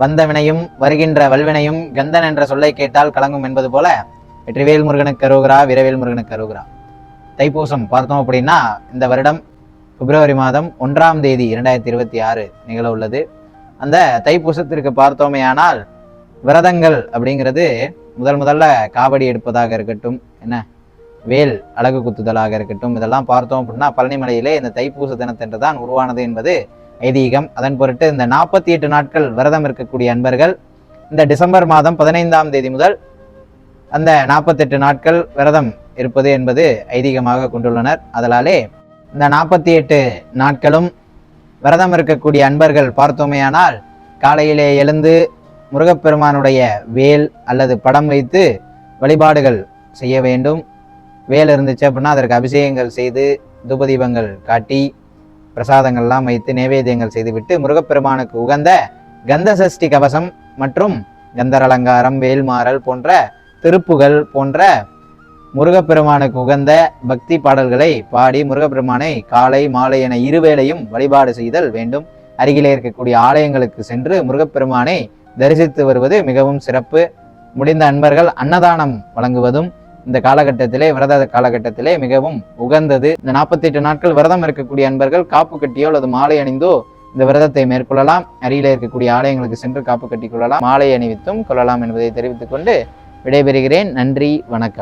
வந்த வினையும் வருகின்ற வல்வினையும் கந்தன் என்ற சொல்லை கேட்டால் கலங்கும் என்பது போல வெற்றிவேல் முருகனுக்கு கருவுகிறா விரவேல் முருகனுக்கு கருவுகிறா. தைப்பூசம் பார்த்தோம் அப்படின்னா இந்த வருடம் பிப்ரவரி மாதம் ஒன்றாம் தேதி இரண்டாயிரத்தி இருபத்தி ஆறு நிகழ உள்ளது. அந்த தைப்பூசத்திற்கு பார்த்தோமேயானால் விரதங்கள் அப்படிங்கிறது முதல் முதல்ல காவடி எடுப்பதாக இருக்கட்டும் என்ன வேல் அழகு குத்துதலாக இருக்கட்டும் இதெல்லாம் பார்த்தோம் அப்படின்னா பழனிமலையிலே இந்த தைப்பூச தினத்தன்று தான் உருவானது என்பது ஐதீகம். அதன் பொருட்டு இந்த நாற்பத்தி எட்டு நாட்கள் விரதம் இருக்கக்கூடிய அன்பர்கள் இந்த டிசம்பர் மாதம் பதினைந்தாம் தேதி முதல் அந்த நாற்பத்தெட்டு நாட்கள் விரதம் இருப்பது என்பது ஐதீகமாக கொண்டுள்ளனர். அதனாலே இந்த நாற்பத்தி எட்டு நாட்களும் விரதம் இருக்கக்கூடிய அன்பர்கள் பார்த்தோமேயானால் காலையிலே எழுந்து முருகப்பெருமானுடைய வேல் அல்லது படம் வைத்து வழிபாடுகள் செய்ய வேண்டும். வேல் இருந்துச்சு அப்படின்னா அதற்கு அபிஷேகங்கள் செய்து தூபதீபங்கள் காட்டி பிரசாதங்கள்லாம் வைத்து நைவேத்தியங்கள் செய்துவிட்டு முருகப்பெருமானுக்கு உகந்த கந்த சஷ்டி கவசம் மற்றும் கந்தர் அலங்காரம் வேல்மாறல் போன்ற திருப்புகள் போன்ற முருகப்பெருமானுக்கு உகந்த பக்தி பாடல்களை பாடி முருகப்பெருமானை காலை மாலை என இருவேளையும் வழிபாடு செய்தல் வேண்டும். அருகிலே இருக்கக்கூடிய ஆலயங்களுக்கு சென்று முருகப்பெருமானை தரிசித்து வருவது மிகவும் சிறப்பு. முடிந்த அன்பர்கள் அன்னதானம் வழங்குவதும் இந்த காலகட்டத்திலே விரத காலகட்டத்திலே மிகவும் உகந்தது. இந்த நாற்பத்தி எட்டு நாட்கள் விரதம் இருக்கக்கூடிய அன்பர்கள் காப்பு கட்டியோ அல்லது மாலை அணிந்தோ இந்த விரதத்தை மேற்கொள்ளலாம். அருகிலே இருக்கக்கூடிய ஆலயங்களுக்கு சென்று காப்பு கட்டிக் கொள்ளலாம். மாலை அணிவித்தும் கொள்ளலாம் என்பதை தெரிவித்துக் கொண்டு விடைபெறுகிறேன். நன்றி வணக்கம்.